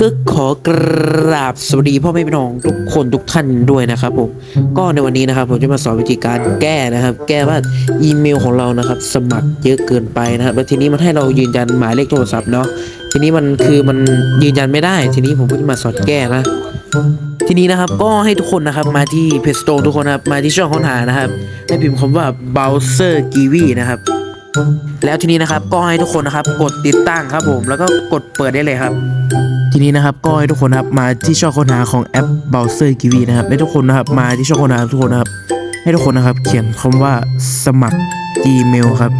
ก็ขอกราบสวัสดีพ่อแม่พี่น้องทุกคนทุกท่านด้วยนะครับผมก็ในวันนี้นะครับ ผมจะมาสอนวิธีการแก้นะครับ แก้ว่าอีเมลของเรานะครับ สมัครเยอะเกินไปนะครับแล้วทีนี้มันให้เรายืนยันหมายเลขโทรศัพท์เนาะทีนี้มันคือมันยืนยันไม่ได้ ทีนี้ผมก็จะมาสอนแก้นะทีนี้นะครับก็ให้ทุกคนนะครับมาที่ Play Store ทุกคนนะครับมาที่ช่องค้นหานะครับให้พิมพ์คำว่า browser kiwi นะครับแล้วทีนี้นะครับก็ให้ทุกคนนะครับกดติดตั้งครับผมแล้วก็กดเปิดได้เลยครับ ทีนี้นะครับก็ให้ทุกคนนะครับมาที่ช่องค้นหาของแอป browser kiwi นะครับให้ทุกคนนะครับมาที่ช่องค้นหาทุกคนนะครับ ให้ทุกคนนะครับ เขียนคำว่าสมัคร Gmail ครับ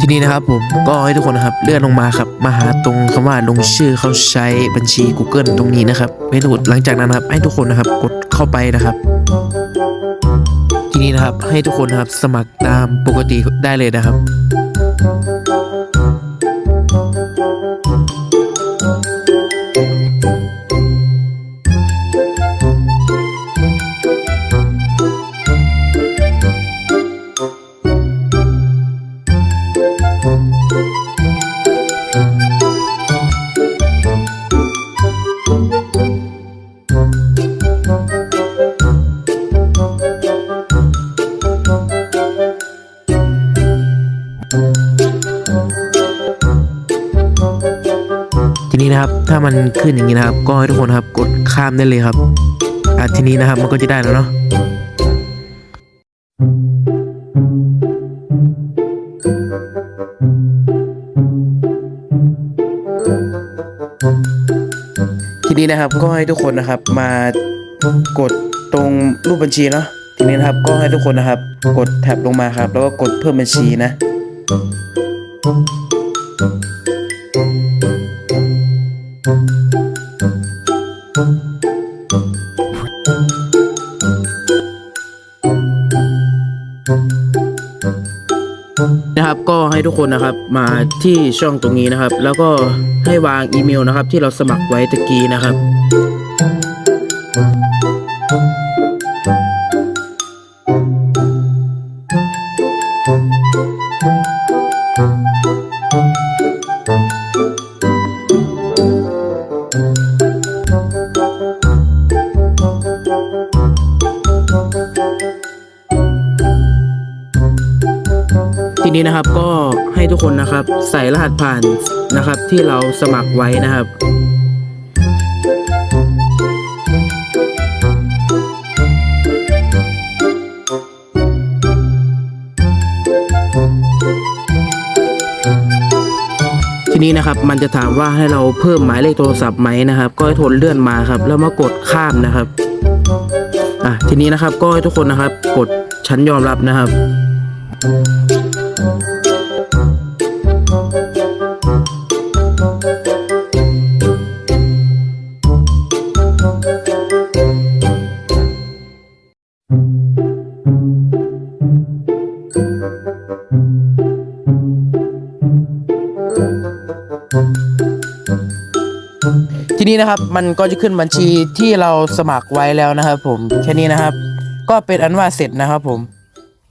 ทีนี้นะครับผมก็ให้ทุกคนนะครับเลื่อนลงมาครับมาหาตรงคำว่าลงชื่อเข้าใช้บัญชี Google ตรงนี้นะครับให้ทุกหลังจากนั้นนะครับ ให้ทุกคนนะครับกดเข้าไปนะครับ ทีนี้นะครับ ให้ทุกคนนะครับสมัครตามปกติได้เลยนะครับทีนี้ นะครับ ถ้ามันขึ้นอย่างนี้นะครับ ก็ให้ทุกคนครับกดข้ามได้เลยครับอะทีนี้นะครับมันก็จะได้แล้วเนาะทีนี้นะครับก็ให้ทุกคนนะครับมากดตรงรูปบัญชีเนาะทีนี้นะครับก็ให้ทุกคนนะครับ กดแท็บลงมาครับ แล้วก็กดเพิ่มบัญชีนะ นะครับก็ให้ทุกคนนะครับมาที่ช่องตรงนี้นะครับ แล้วก็ให้วางอีเมลนะครับที่เราสมัครไว้ตะกี้นะครับ ทีนี้นะครับก็ให้ทุกคนนะครับ ใส่รหัสผ่านนะครับ ที่เราสมัครไว้นะครับทีนี้นะครับมันจะถามว่าให้เราเพิ่มหมายเลขโทรศัพท์ไหมนะครับ ก็ให้ทนเลื่อนมาครับ แล้วมากดข้ามนะครับ อะทีนี้นะครับก็ให้ทุกคนนะครับ กดฉันยอมรับนะครับ ทีนี้นะครับมันก็จะขึ้นบัญชีที่เราสมัครไว้แล้วนะครับ ผมแค่นี้นะครับ ก็เป็นอันว่าเสร็จนะครับผม